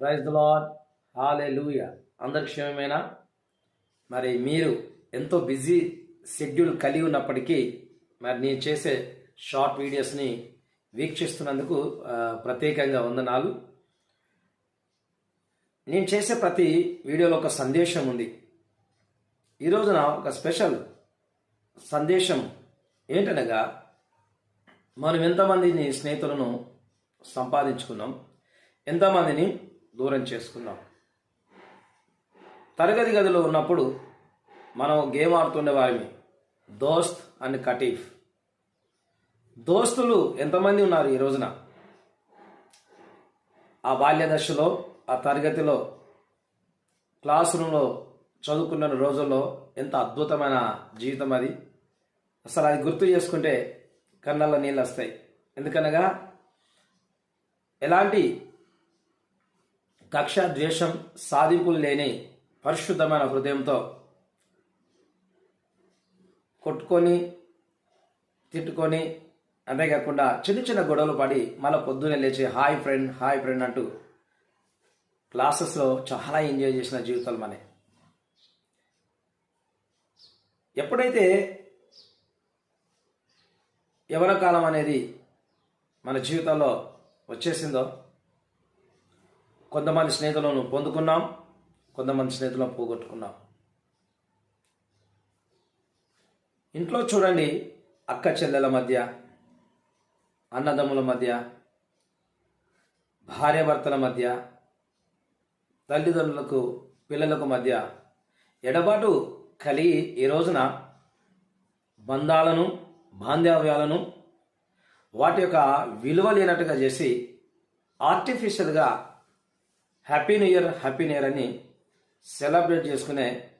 Praise the lord హాలే లూయ అందరి క్షేమమేనా? మరి మీరు ఎంతో బిజీ షెడ్యూల్ కలిగి ఉన్నప్పటికీ మరి నేను చేసే షార్ట్ వీడియోస్ని వీక్షిస్తున్నందుకు ప్రత్యేకంగా వందనాలు. నేను చేసే ప్రతి వీడియోలో ఒక సందేశం ఉంది. ఈ రోజున ఒక స్పెషల్ సందేశం ఏంటనగా మనం ఎంతమందిని స్నేహితులను సంపాదించుకున్నాం ఎంతమందిని దూరం చేసుకున్నాం తరగతి గదిలో ఉన్నప్పుడు మనం గేమ్ ఆడుతుండే వారిని దోస్త్ అండ్ కటీఫ్. దోస్తులు ఎంతమంది ఉన్నారు ఈ రోజున? ఆ బాల్య దశలో ఆ తరగతిలో క్లాస్ రూమ్లో చదువుకున్న రోజుల్లో ఎంత అద్భుతమైన జీవితం అది. అసలు అది గుర్తు చేసుకుంటే కళ్ళల్లో నీళ్ళు వస్తాయి. ఎందుకనగా ఎలాంటి కక్ష ద్వేషం సాధింపులు లేని పరిశుద్ధమైన హృదయంతో కొట్టుకొని తిట్టుకొని అంతేకాకుండా చిన్న చిన్న గొడవలు పడి మళ్ళీ పొద్దున్నే లేచి హాయ్ ఫ్రెండ్ హాయ్ ఫ్రెండ్ అంటూ క్లాసెస్లో చాలా ఎంజాయ్ చేసిన జీవితాలు మనే ఎప్పుడైతే యవన కాలం అనేది మన జీవితంలో వచ్చేసిందో కొంతమంది స్నేహితులను పొందుకున్నాం కొంతమంది స్నేహితులను పోగొట్టుకున్నాం. ఇంట్లో చూడండి అక్క చెల్లెల మధ్య అన్నదమ్ముల మధ్య భార్యాభర్తల మధ్య తల్లిదండ్రులకు పిల్లలకు మధ్య ఎడబాటు కలిగి ఈ రోజున బంధాలను బాంధవ్యాలను వాటి యొక్క విలువ లేనట్టుగా చేసి ఆర్టిఫిషియల్గా happy new year happy new year అని సెలబ్రేట్ చేసుకునే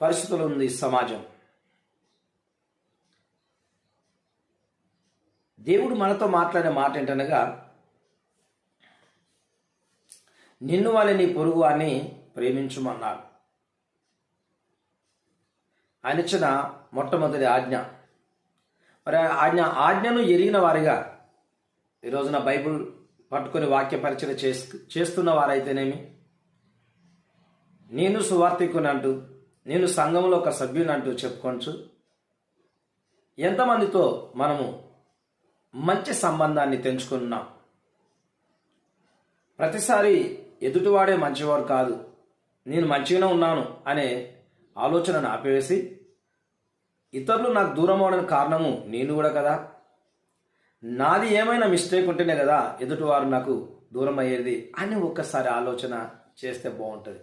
పరిస్థితులు ఉంది సమాజం. దేవుడు మనతో మాట్లాడే మాట ఏంటనగా నిన్ను వాళ్ళ నీ పొరుగు అని ప్రేమించుమన్నారు ఆయన ఇచ్చిన మొట్టమొదటి ఆజ్ఞ. మరి ఆజ్ఞ ఆజ్ఞను ఎరిగిన వారిగా ఈ రోజున బైబుల్ పట్టుకొని వాక్య పరిచయం చేస్తూ చేస్తున్న వారైతేనేమి నేను సువార్థికునంటూ నేను సంఘంలో ఒక సభ్యునంటూ చెప్పుకోవచ్చు ఎంతమందితో మనము మంచి సంబంధాన్ని తెంచుకున్నాం? ప్రతిసారి ఎదుటివాడే మంచివాడు కాదు నేను మంచిగానే ఉన్నాను అనే ఆలోచనను ఆపివేసి ఇతరులు నాకు దూరం అవడానికి కారణము నేను కూడా కదా. నాది ఏమైనా మిస్టేక్ ఉంటేనే కదా ఎదుటివారు నాకు దూరం అయ్యేది అని ఒక్కసారి ఆలోచన చేస్తే బాగుంటుంది.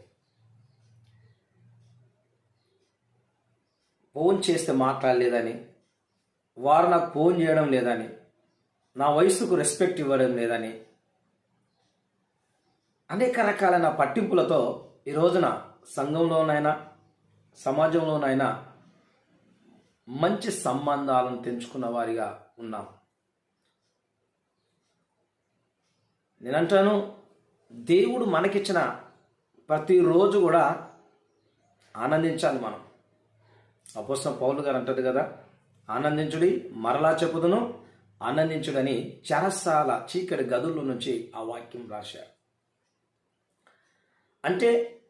ఫోన్ చేస్తే మాట్లాడలేదని వారు నాకు ఫోన్ చేయడం లేదని నా వయసుకు రెస్పెక్ట్ ఇవ్వడం లేదని అనేక రకాలైన పట్టింపులతో ఈ రోజున సంఘంలోనైనా సమాజంలోనైనా మంచి సంబంధాలను తెంచుకున్న వారిగా ఉన్నాం. నేనంటాను దేవుడు మనకిచ్చిన ప్రతిరోజు కూడా ఆనందించాలి మనం. అపోసం పౌలు గారు అంటారు కదా ఆనందించుడి మరలా చెప్పుదును ఆనందించుడని చెరసాల చీకటి గదుల్లో నుంచి ఆ వాక్యం రాశారు. అంటే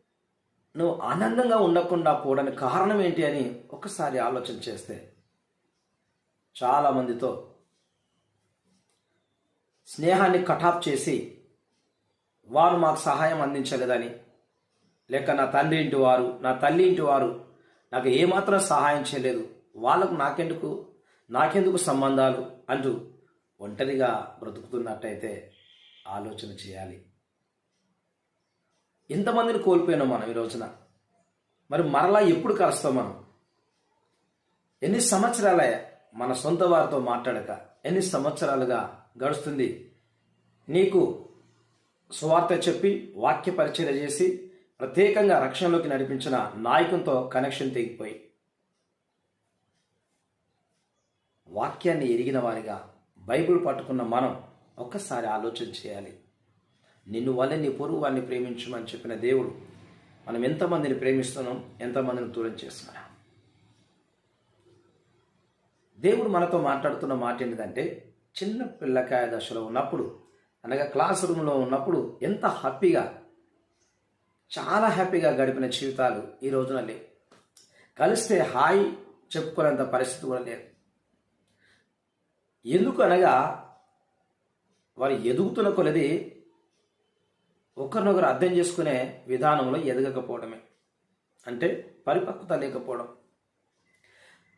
నువ్వు ఆనందంగా ఉండకుండా పోవడానికి కారణం ఏంటి అని ఒకసారి ఆలోచన చేస్తే చాలామందితో స్నేహాన్ని కటాప్ చేసి వారు మాకు సహాయం అందించలేదని లేక నా తండ్రి ఇంటి వారు నా తల్లి ఇంటి వారు నాకు ఏమాత్రం సహాయం చేయలేదు. వాళ్ళకు నాకెందుకు? నాకెందుకు సంబంధాలు? అంటూ ఒంటరిగా బ్రతుకుతున్నట్టయితే ఆలోచన చేయాలి. ఎంతమందిని కోల్పోయినాం మనం ఈ రోజున. మరి మరలా ఎప్పుడు కలుస్తాం మనం? ఎన్ని సంవత్సరాలే మన సొంత వారితో మాట్లాడక ఎన్ని సంవత్సరాలుగా గడుస్తుంది. నీకు సువార్త చెప్పి వాక్య పరిచయం చేసి ప్రత్యేకంగా రక్షణలోకి నడిపించిన నాయకునితో కనెక్షన్ తెగిపోయి. వాక్యాన్ని ఎరిగిన వారిగా బైబిల్ పట్టుకున్న మనం ఒక్కసారి ఆలోచన చేయాలి. నిన్ను వల్ల నీ పొరుగు వారిని ప్రేమించమని చెప్పిన దేవుడు మనం ఎంతమందిని ప్రేమిస్తున్నాం ఎంతమందిని దూరం చేస్తున్నాం దేవుడు మనతో మాట్లాడుతున్న మాట ఏంటిదంటే చిన్న పిల్లకాయ దశలో ఉన్నప్పుడు అనగా క్లాస్ రూమ్లో ఉన్నప్పుడు ఎంత హ్యాపీగా చాలా హ్యాపీగా గడిపిన జీవితాలు ఈ రోజున లేవు. కలిస్తే హాయ్ చెప్పుకునేంత పరిస్థితి కూడా లేదు. ఎందుకు అనగా వారు ఎదుగుతున్న కొలది ఒకరినొకరు అర్థం చేసుకునే విధానంలో ఎదగకపోవడమే. అంటే పరిపక్వత లేకపోవడం.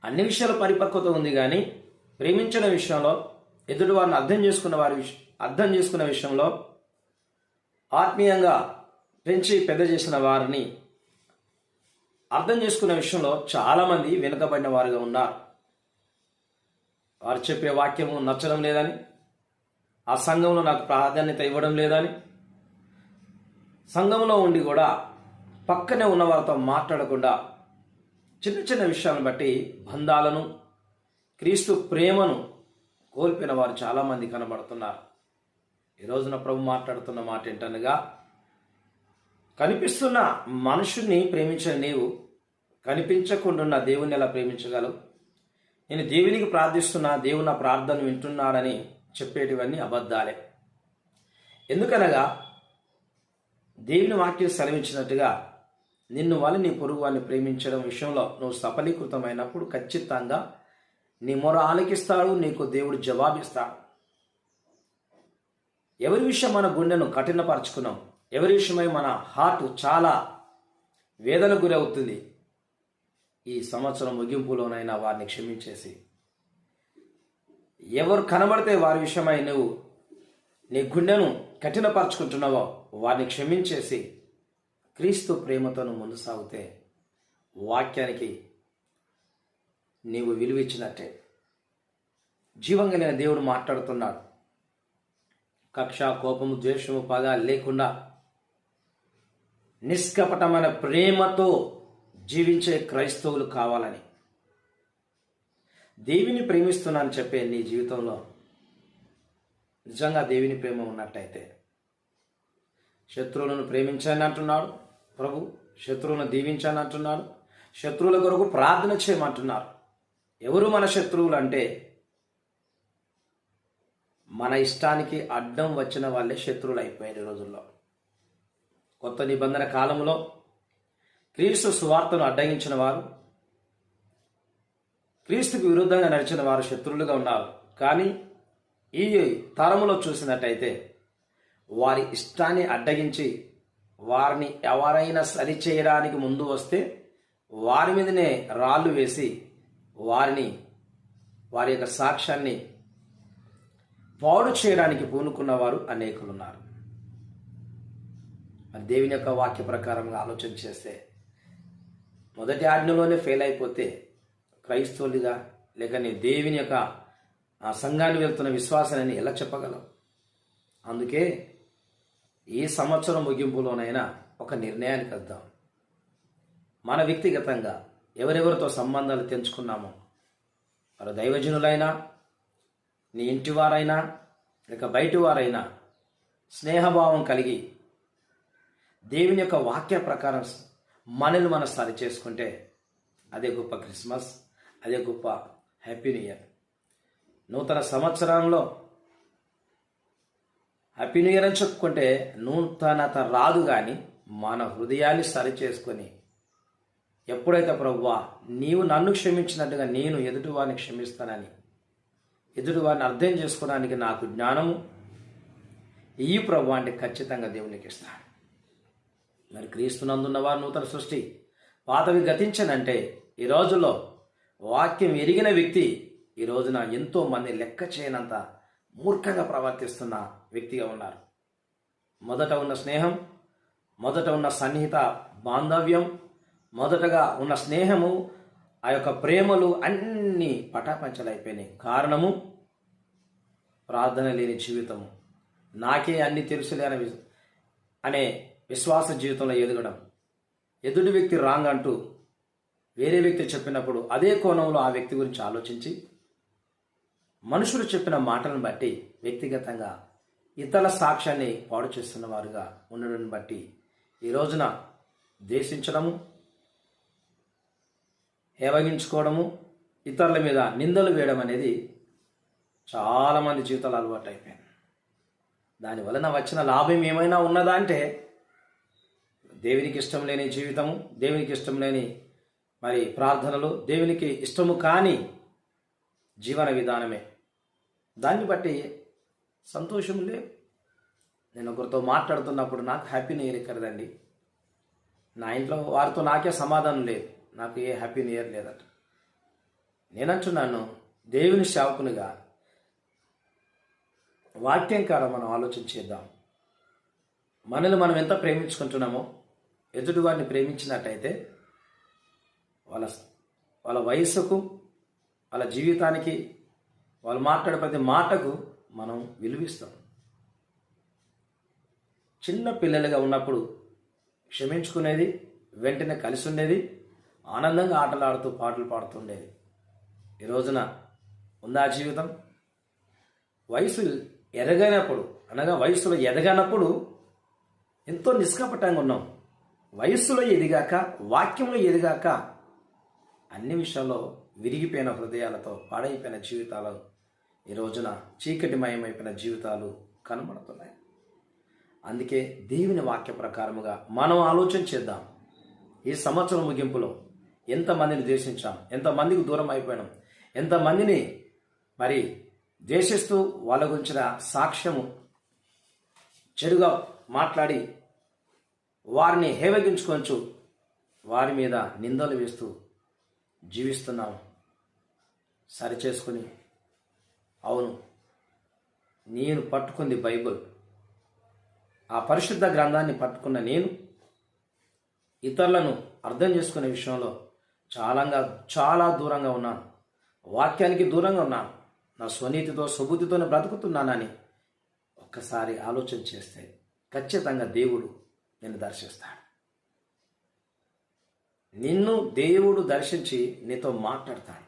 అన్ని విషయాల పరిపక్వత ఉంది కానీ ప్రేమించిన విషయంలో ఎదుటి వారిని అర్థం చేసుకున్న వారి అర్థం చేసుకున్న విషయంలో ఆత్మీయంగా పెంచి పెద్ద చేసిన వారిని అర్థం చేసుకున్న విషయంలో చాలామంది వెనుకబడిన వారుగా ఉన్నారు. వారు చెప్పే వాక్యము నచ్చడం లేదని ఆ సంఘంలో నాకు ప్రాధాన్యత ఇవ్వడం లేదని సంఘంలో ఉండి కూడా పక్కనే ఉన్న వారితో మాట్లాడకుండా చిన్న చిన్న విషయాలను బట్టి బంధాలను క్రీస్తు ప్రేమను కోల్పోయిన వారు చాలామంది కనబడుతున్నారు. ఈ రోజున ప్రభు మాట్లాడుతున్న మాట ఏంటనగా కనిపిస్తున్న మనుషుని ప్రేమించిన నీవు కనిపించకుండా దేవుణ్ణి ఎలా ప్రేమించగలవు? నేను దేవునికి ప్రార్థిస్తున్నా దేవుని నా ప్రార్థన వింటున్నాడని చెప్పేటివన్నీ అబద్ధాలే. ఎందుకనగా దేవుని వాక్యం సెలవించినట్టుగా నిన్ను వల్ల నీ పొరుగు వారిని ప్రేమించడం విషయంలో నువ్వు సఫలీకృతమైనప్పుడు ఖచ్చితంగా నీ మొర ఆలకిస్తాడు నీకు దేవుడు జవాబిస్తాడు. ఎవరి విషయం మన గుండెను కఠినపరచుకున్నాం? ఎవరి విషయమై మన హార్ట్ చాలా వేదన గురవుతుంది? ఈ సంవత్సరం ముగింపులోనైనా వారిని క్షమించేసి. ఎవరు కనబడితే వారి విషయమై నువ్వు నీ గుండెను కఠినపరచుకుంటున్నావో వారిని క్షమించేసి క్రీస్తు ప్రేమతో ముందు సాగితే వాక్యానికి నీవు విలువిచ్చినట్టే. జీవం కలిగిన దేవుడు మాట్లాడుతున్నాడు. కక్ష కోపము ద్వేషము పదాలు లేకుండా నిష్కపటమైన ప్రేమతో జీవించే క్రైస్తవులు కావాలని. దేవిని ప్రేమిస్తున్నాను చెప్పే నీ జీవితంలో నిజంగా దేవుని ప్రేమ ఉన్నట్టయితే శత్రువులను ప్రేమించాలని అంటున్నాడు ప్రభు. శత్రువులను దీవించాలని అంటున్నాడు. శత్రువుల కొరకు ప్రార్థన చేయమంటున్నారు. ఎవరు మన శత్రువులు అంటే మన ఇష్టానికి అడ్డం వచ్చిన వాళ్ళే శత్రువులు అయిపోయారు ఈ రోజుల్లో. కొత్త నిబంధన కాలంలో క్రీస్తు సువార్తను అడ్డగించిన వారు క్రీస్తుకు విరుద్ధంగా నడిచిన వారు శత్రువులుగా ఉన్నారు. కానీ ఈ తరములో చూసినట్టయితే వారి ఇష్టాన్ని అడ్డగించి వారిని ఎవరైనా సరి చేయడానికి ముందు వస్తే వారి మీదనే రాళ్ళు వేసి వారిని వారి యొక్క సాక్ష్యాన్ని పాడు చేయడానికి పూనుకున్న వారు అనేకులు ఉన్నారు మరి దేవుని యొక్క వాక్య ప్రకారంగా ఆలోచన చేస్తే మొదటి ఆజ్ఞలోనే ఫెయిల్ అయిపోతే క్రైస్తవులుగా లేక నీ దేవుని యొక్క ఆ సంఘాన్ని వెళ్తున్న విశ్వాసాన్ని ఎలా చెప్పగలం? అందుకే ఈ సంవత్సరం ముగింపులోనైనా ఒక నిర్ణయానికి వద్దాం. మన వ్యక్తిగతంగా ఎవరెవరితో సంబంధాలు తెంచుకున్నామో. వారు దైవజనులైనా నీ ఇంటివారైనా లేక బయటి వారైనా స్నేహభావం కలిగి దేవుని యొక్క వాక్య ప్రకారం మనల్ని మనం సరి చేసుకుంటే అదే గొప్ప క్రిస్మస్ అదే గొప్ప హ్యాపీ న్యూ ఇయర్. నూతన సంవత్సరంలో హ్యాపీ న్యూ ఇయర్ అని చెప్పుకుంటే నూతనత రాదు కానీ మన హృదయాన్ని సరి చేసుకొని ఎప్పుడైతే ప్రవ్వా నీవు నన్ను క్షమించినట్టుగా నేను ఎదుటివారిని క్షమిస్తానని. ఎదుటివారిని అర్థం చేసుకోవడానికి నాకు జ్ఞానము. ఈ ప్రభు అంటే ఖచ్చితంగా దేవునికి ఇస్తాడు. మరి క్రీస్తునందున్న వారు నూతన సృష్టి. పాతవి గతించనంటే ఈ రోజుల్లో వాక్యం ఎరిగిన వ్యక్తి ఈ రోజున ఎంతో మంది లెక్క చేయనంత మూర్ఖంగా ప్రవర్తిస్తున్న వ్యక్తిగా ఉన్నారు. మొదట ఉన్న స్నేహం మొదట ఉన్న సన్నిహిత బాంధవ్యం మొదటగా ఉన్న స్నేహము ఆ యొక్క ప్రేమలు అన్నీ పటాపంచలైపోయినాయి. కారణము ప్రార్థన లేని జీవితము. నాకే అన్ని తెలుసులే అనే వి- అనే విశ్వాస జీవితంలో ఎదగడం. ఎదుటి వ్యక్తి రాంగ్ అంటూ వేరే వ్యక్తి చెప్పినప్పుడు అదే కోణంలో ఆ వ్యక్తి గురించి ఆలోచించి మనుషులు చెప్పిన మాటలను బట్టి వ్యక్తిగతంగా ఇతరుల సాక్ష్యాన్ని పాడు చేస్తున్న వారుగా ఉండడం బట్టి ఈ రోజున ద్వేషించడము హేవగించుకోవడము ఇతరుల మీద నిందలు వేయడం అనేది చాలామంది జీవితాలు అలవాటు అయిపోయింది దానివలన వచ్చిన లాభం ఏమైనా ఉన్నదా అంటే దేవునికి ఇష్టం లేని జీవితము దేవునికి ఇష్టం లేని మరి ప్రార్థనలు దేవునికి ఇష్టము కాని జీవన విధానమే. దాన్ని బట్టి సంతోషం లేదు నేను ఒకరితో మాట్లాడుతున్నప్పుడు నాకు హ్యాపీని ఎక్కరదండి నా ఇంట్లో వారితో నాకే సమాధానం లేదు. నాకు ఏ హ్యాపీ న్యూ ఇయర్ లేదట. నేనంటున్నాను దేవుని సేవకునిగా వాక్యం కాడ మనం ఆలోచన చేద్దాం. మనల్ని మనం ఎంత ప్రేమించుకుంటున్నామో ఎదుటి వారిని ప్రేమించినట్టయితే వాళ్ళ వాళ్ళ వయసుకు వాళ్ళ జీవితానికి వాళ్ళు మాట్లాడే ప్రతి మాటకు మనం విలువిస్తాం. చిన్న పిల్లలుగా ఉన్నప్పుడు క్షమించుకునేది వెంటనే కలిసి ఉండేది ఆనందంగా ఆటలాడుతూ పాటలు పాడుతుండేది. ఈ రోజున ఉందా జీవితం? వయసు ఎరగైనప్పుడు అనగా వయసులో ఎదగనప్పుడు ఎంతో నిష్కపటంగా ఉన్నాం. వయస్సులో ఎదిగాక వాక్యంలో ఎదిగాక అన్ని విషయాల్లో విరిగిపోయిన హృదయాలతో పాడైపోయిన జీవితాలు ఈ రోజున చీకటిమయమైపోయిన జీవితాలు కనబడుతున్నాయి. అందుకే దేవుని వాక్య ప్రకారముగా మనం ఆలోచన చేద్దాం. ఈ సంవత్సరం ముగింపులో ఎంతమందిని ద్వేషించాం? ఎంతమందికి దూరం అయిపోయినాం? ఎంతమందిని మరి ద్వేషిస్తూ వాళ్ళ గురించిన సాక్ష్యము చెడుగా మాట్లాడి వారిని హేవగించుకొంచు వారి మీద నిందలు వేస్తూ జీవిస్తున్నాం. సరిచేసుకుని అవును నేను పట్టుకుంది బైబుల్. ఆ పరిశుద్ధ గ్రంథాన్ని పట్టుకున్న నేను ఇతరులను అర్థం చేసుకునే విషయంలో చాలాగా చాలా దూరంగా ఉన్నాను వాక్యానికి దూరంగా ఉన్నాను నా స్వనీతితో సుబుద్ధితోనే బ్రతుకుతున్నానని ఒక్కసారి ఆలోచన చేస్తే ఖచ్చితంగా దేవుడు నిన్ను దర్శిస్తాడు. నిన్ను దేవుడు దర్శించి నీతో మాట్లాడతాడు.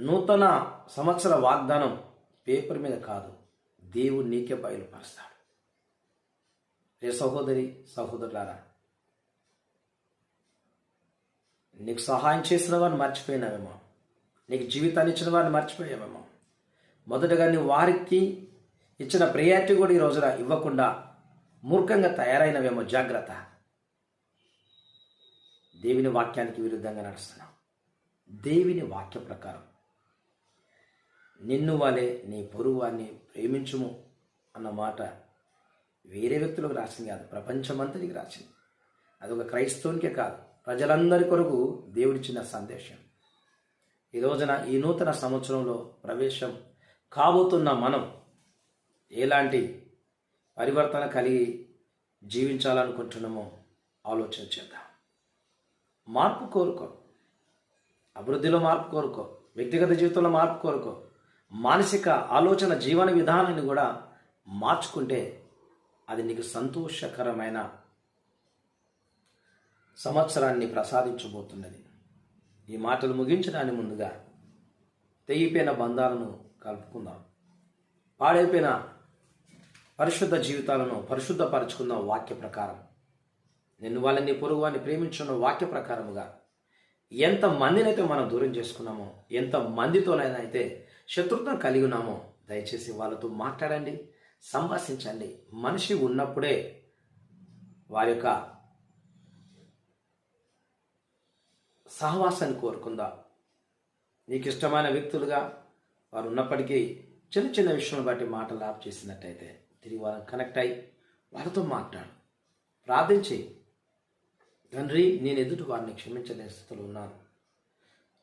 నూతన సంవత్సర వాగ్దానం పేపర్ మీద కాదు దేవుడు నీకే బయలుపరుస్తాడు. రే సహోదరి సహోదరులారా నీకు సహాయం చేసిన వారిని మర్చిపోయినావేమో. నీకు జీవితాన్ని ఇచ్చిన వారిని మర్చిపోయావేమో. మొదటగా నీ వారికి ఇచ్చిన ప్రియారిటీ కూడా ఈ రోజున ఇవ్వకుండా మూర్ఖంగా తయారైనవేమో జాగ్రత్త. దేవుని వాక్యానికి విరుద్ధంగా నడుస్తున్నాం దేవుని వాక్య ప్రకారం నిన్ను వాళ్ళే నీ పొరువాన్ని ప్రేమించుము అన్న మాట వేరే వ్యక్తులకు రాసింది కాదు ప్రపంచమంతటికి రాసింది. అదొక క్రైస్తవునికే కాదు ప్రజలందరి కొరకు దేవుడిచ్చిన సందేశం. ఈ రోజున ఈ నూతన సంవత్సరంలో ప్రవేశం కాబోతున్న మనం ఎలాంటి పరివర్తన కలిగి జీవించాలనుకుంటున్నామో ఆలోచన చేద్దాం. మార్పు కోరుకో. అభివృద్ధిలో మార్పు కోరుకో. వ్యక్తిగత జీవితంలో మార్పు కోరుకో. మానసిక ఆలోచన జీవన విధానాన్ని కూడా మార్చుకుంటే అది నీకు సంతోషకరమైన సంవత్సరాన్ని ప్రసాదించబోతున్నది. ఈ మాటలు ముగించడానికి ముందుగా తెగిపోయిన బంధాలను కలుపుకుందాం. పాడైపోయిన పరిశుద్ధ జీవితాలను పరిశుద్ధపరచుకుందాం వాక్య ప్రకారం. నిన్ను వాళ్ళని పొరుగు వారిని ప్రేమించున్న వాక్య ప్రకారముగా ఎంత మందినైతే మనం దూరం చేసుకున్నామో ఎంత మందితోనైనా అయితే శత్రుత్వం కలిగి ఉన్నామో దయచేసి వాళ్ళతో మాట్లాడండి సంభాషించండి. మనిషి ఉన్నప్పుడే వారి యొక్క సహవాసాన్ని కోరుకుందాం. నీకు ఇష్టమైన వ్యక్తులుగా వారు ఉన్నప్పటికీ చిన్న చిన్న విషయం బట్టి మాటలు ఆఫ్ చేసినట్టయితే తిరిగి వాళ్ళని కనెక్ట్ అయ్యి వాళ్ళతో మాట్లాడు. ప్రార్థించి తండ్రి నేను ఎదుటి వారిని క్షమించలేని స్థితిలో ఉన్నాను.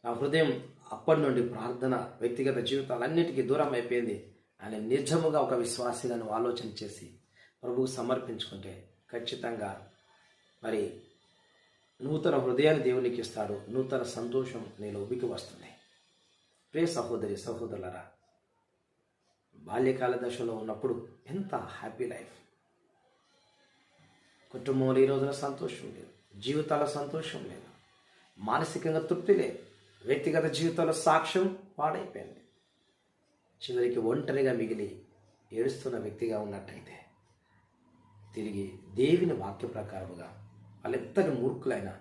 నా హృదయం అప్పటి నుండి ప్రార్థన వ్యక్తిగత జీవితాలన్నిటికీ దూరం అయిపోయింది. అని నిజముగా ఒక విశ్వాసిగా ఆలోచన చేసి ప్రభువు సమర్పించుకుంటే ఖచ్చితంగా మరి నూతన హృదయాన్ని దేవునికి ఇస్తాడు. నూతన సంతోషం నేను ఉబికి వస్తుంది. ప్రే సహోదరి సహోదరులరా బాల్యకాల దశలో ఉన్నప్పుడు ఎంత హ్యాపీ లైఫ్. కుటుంబంలో ఈ రోజున సంతోషం లేదు. జీవితాల సంతోషం లేదు. మానసికంగా తృప్తి లేదు. వ్యక్తిగత జీవితంలో సాక్ష్యం పాడైపోయింది. చివరికి ఒంటరిగా మిగిలి ఏడుస్తున్న వ్యక్తిగా ఉన్నట్టయితే తిరిగి దేవుని వాక్య ప్రకారముగా వాళ్ళెంతటి మూర్ఖులైనా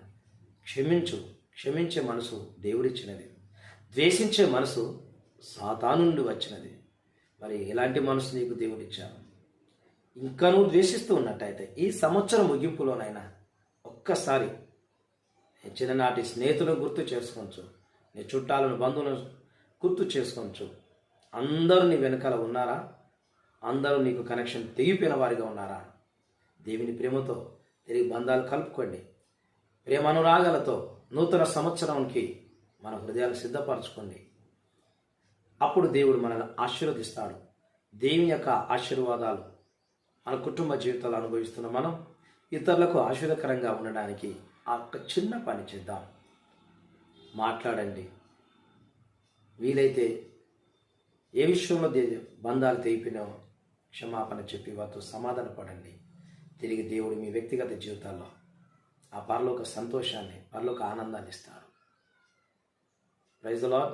క్షమించు క్షమించే మనసు దేవుడిచ్చినది. ద్వేషించే మనసు సాతానుండి వచ్చినది. మరి ఎలాంటి మనసు నీకు దేవుడిచ్చాను ఇంకా నువ్వు ద్వేషిస్తూ ఉన్నట్టయితే ఈ సంవత్సరం ముగింపులోనైనా ఒక్కసారి చిన్ననాటి స్నేహితులను గుర్తు చేసుకోవచ్చు. నీ చుట్టాలను బంధువులను గుర్తు చేసుకోవచ్చు. అందరూ నీ వెనకాల ఉన్నారా? అందరూ నీకు కనెక్షన్ తెగిపోయిన వారిగా ఉన్నారా? దేవుని ప్రేమతో తిరిగి బంధాలు కలుపుకోండి. ప్రేమానురాగాలతో నూతన సంవత్సరానికి మన హృదయాలు సిద్ధపరచుకోండి. అప్పుడు దేవుడు మనల్ని ఆశీర్వదిస్తాడు. దేవుని యొక్క ఆశీర్వాదాలు మన కుటుంబ జీవితాలు అనుభవిస్తున్న మనం ఇతరులకు ఆశీర్వకరంగా ఉండడానికి ఆ ఒక్క చిన్న పని చేద్దాం. మాట్లాడండి. వీలైతే ఏ విషయంలో బంధాలు తెగిపోయినా క్షమాపణ చెప్పి వారితో సమాధాన పడండి తిరిగి దేవుడు మీ వ్యక్తిగత జీవితాల్లో ఆ పరలోక సంతోషాన్ని పరలోక ఆనందాన్ని ఇస్తారు ప్రైజ్ లాడ్